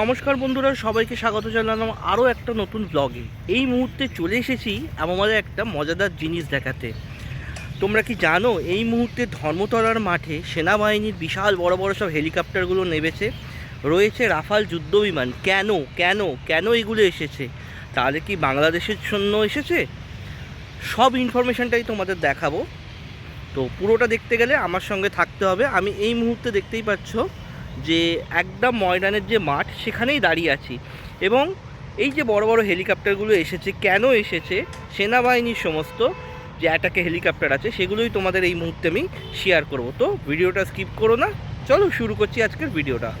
নমস্কার বন্ধুরা, সবাইকে স্বাগত জানালাম আরও একটা নতুন ব্লগে এই মুহূর্তে চলে এসেছি আমাদের একটা মজাদার জিনিস দেখাতে। তোমরা কি জানো, এই মুহূর্তে ধর্মতলার মাঠে সেনাবাহিনীর বিশাল বড় বড় সব হেলিকপ্টারগুলো নেমেছে। রয়েছে রাফাল যুদ্ধ বিমান কেন কেন কেন এগুলো এসেছে? তাহলে কি বাংলাদেশের জন্য এসেছে? সব ইনফরমেশনটাই তোমাদের দেখাবো। তো পুরোটা দেখতে গেলে আমার সঙ্গে থাকতে হবে। আমি এই মুহূর্তে দেখতেই পাচ্ছ যে একদম ময়দানের যে মাঠ, সেখানেই দাঁড়িয়ে আছি। এবং এই যে বড় বড় হেলিকপ্টারগুলো এসেছে, কেন এসেছে? সেনাবাহিনীর সমস্ত যে অ্যাটাকে হেলিকপ্টার আছে, সেগুলোই তোমাদের এই মুহূর্তে আমি শেয়ার করব। তো ভিডিওটা স্কিপ করো না। চলো শুরু করছি আজকের ভিডিওটা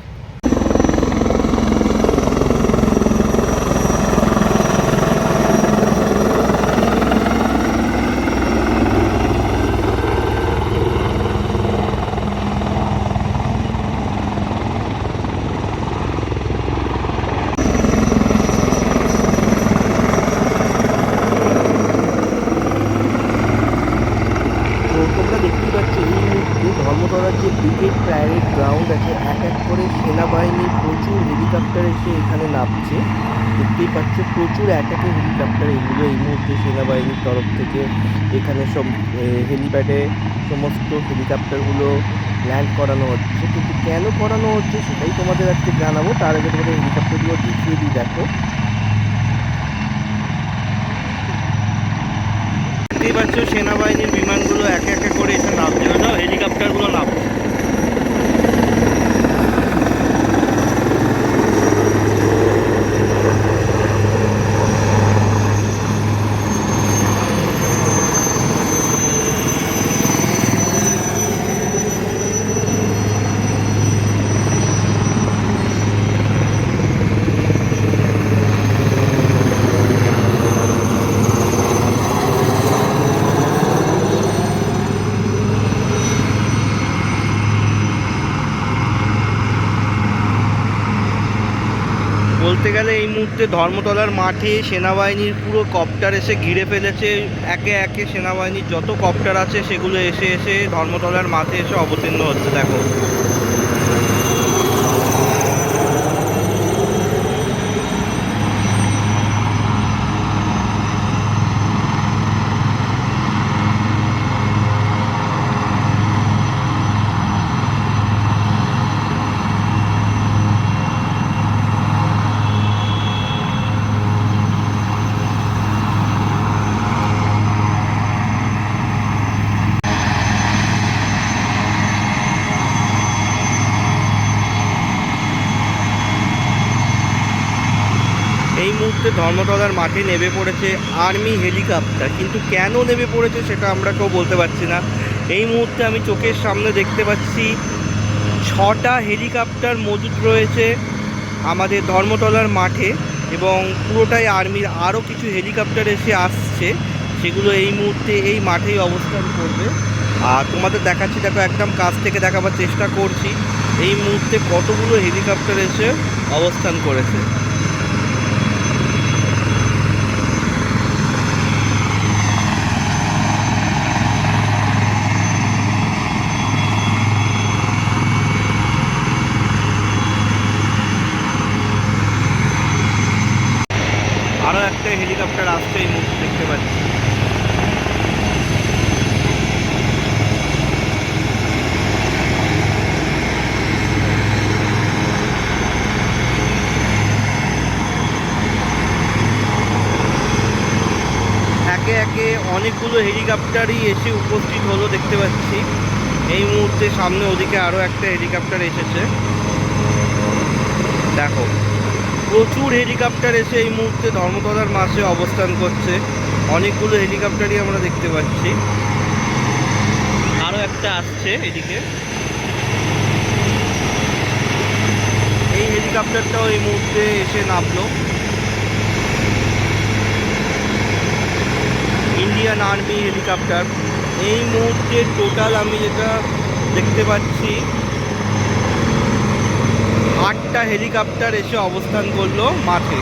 তো তোমরা দেখতেই পাচ্ছ এই ধর্মতলার যে ব্রিগেড প্যারেড গ্রাউন্ড আছে, এক এক করে সেনাবাহিনীর প্রচুর হেলিকপ্টার এসে এখানে নামছে। দেখতেই পাচ্ছ প্রচুর এক অ্যাটাকে হেলিকপ্টার এগুলো এই মুহূর্তে সেনাবাহিনীর তরফ থেকে এখানে সব হেলিপ্যাডে সমস্ত হেলিকপ্টারগুলো ল্যান্ড করানো হচ্ছে। কিন্তু কেন করানো হচ্ছে সেটাই তোমাদের আজকে জানাব। তার আগে তোমাদের হেলিকপ্টারগুলো দেখিয়ে দিই, দেখো। দেখতেই পাচ্ছ সেনাবাহিনীর বিমানগুলো এক একে করে এসে নামছে। না হেলিকপ্টারগুলো নামছে বলতে গেলে এই মুহূর্তে ধর্মতলার মাঠে সেনাবাহিনীর পুরো কপ্টার এসে ঘিরে ফেলেছে। একে একে সেনাবাহিনীর যত কপ্টার আছে সেগুলো এসে এসে ধর্মতলার মাঠে এসে অবতীর্ণ হচ্ছে, দেখো। এই মুহূর্তে ধর্মতলার মাঠে নেমে পড়েছে আর্মি হেলিকপ্টার। কিন্তু কেন নেমে পড়েছে সেটা আমরা কেউ বলতে পারছি না। এই মুহূর্তে আমি চোখের সামনে দেখতে পাচ্ছি ছটা হেলিকপ্টার মজুদ রয়েছে আমাদের ধর্মতলার মাঠে এবং পুরোটাই আর্মির। আরও কিছু হেলিকপ্টার এসে আসছে, সেগুলো এই মুহূর্তে এই মাঠেই অবস্থান করবে। আর তোমাদের দেখাচ্ছি, দেখো একদম কাছ থেকে দেখাবার চেষ্টা করছি, এই মুহূর্তে কতগুলো হেলিকপ্টার এসে অবস্থান করেছে আরও একটা হেলিকপ্টার আসছে এই মুহূর্তে দেখতে পাচ্ছি একে একে অনেকগুলো হেলিকপ্টারই এসে উপস্থিত হলো দেখতে পাচ্ছি। এই মুহূর্তে সামনে ওদিকে আরও একটা হেলিকপ্টার এসেছে। দেখো, প্রচুর হেলিকপ্টার এসে এই মুহূর্তে ধর্মতলার মাসে অবস্থান করছে। অনেকগুলো হেলিকপ্টারই আমরা দেখতে পাচ্ছি। আরও একটা আসছে এদিকে। এই হেলিকপ্টারটাও এই মুহূর্তে এসে নামলো। Indian army helicopter. এই মুহূর্তে টোটাল আমি যেটা দেখতে পাচ্ছি, আটটা হেলিকপ্টার এসে অবস্থান করল মাঠে।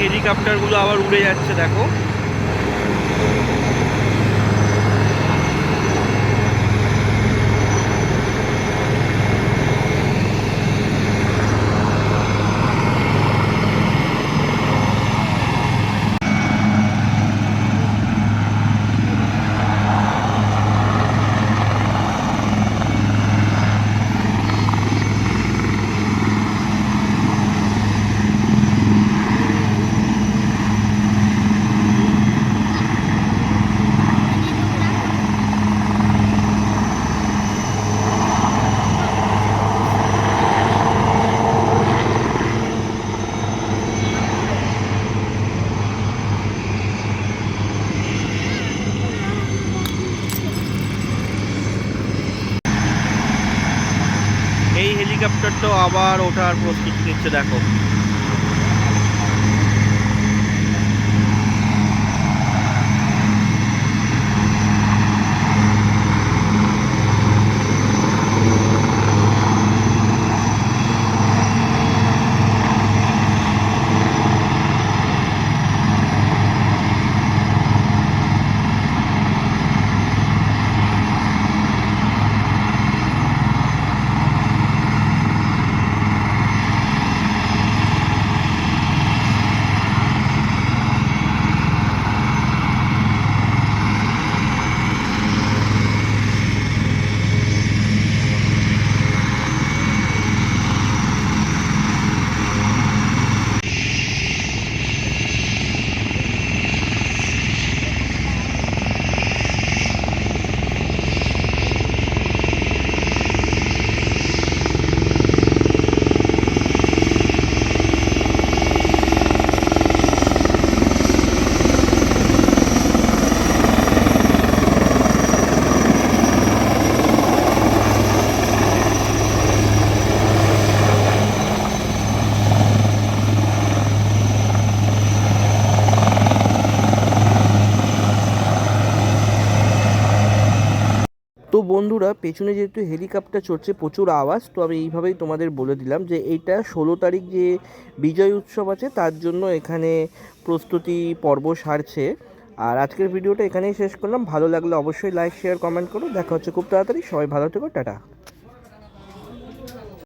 হেলিকপ্টারগুলো আবার উড়ে যাচ্ছে দেখো এই হেলিকপ্টারটাও আবার ওঠার প্রস্তুতি নিচ্ছে দেখো তো বন্ধুরা, পেছনে যেহেতু হেলিকপ্টার চড়ছে, প্রচুর আওয়াজ, তো আমি এইভাবেই তোমাদের বলে দিলাম যে এইটা ষোলো তারিখ যে বিজয় উৎসব আছে, তার জন্য এখানে প্রস্তুতি পর্ব সারছে। আর আজকের ভিডিওটা এখানেই শেষ করলাম। ভালো লাগলে অবশ্যই লাইক শেয়ার কমেন্ট করো। দেখা হচ্ছে খুব তাড়াতাড়ি। সবাই ভালো থেকো, টাটা।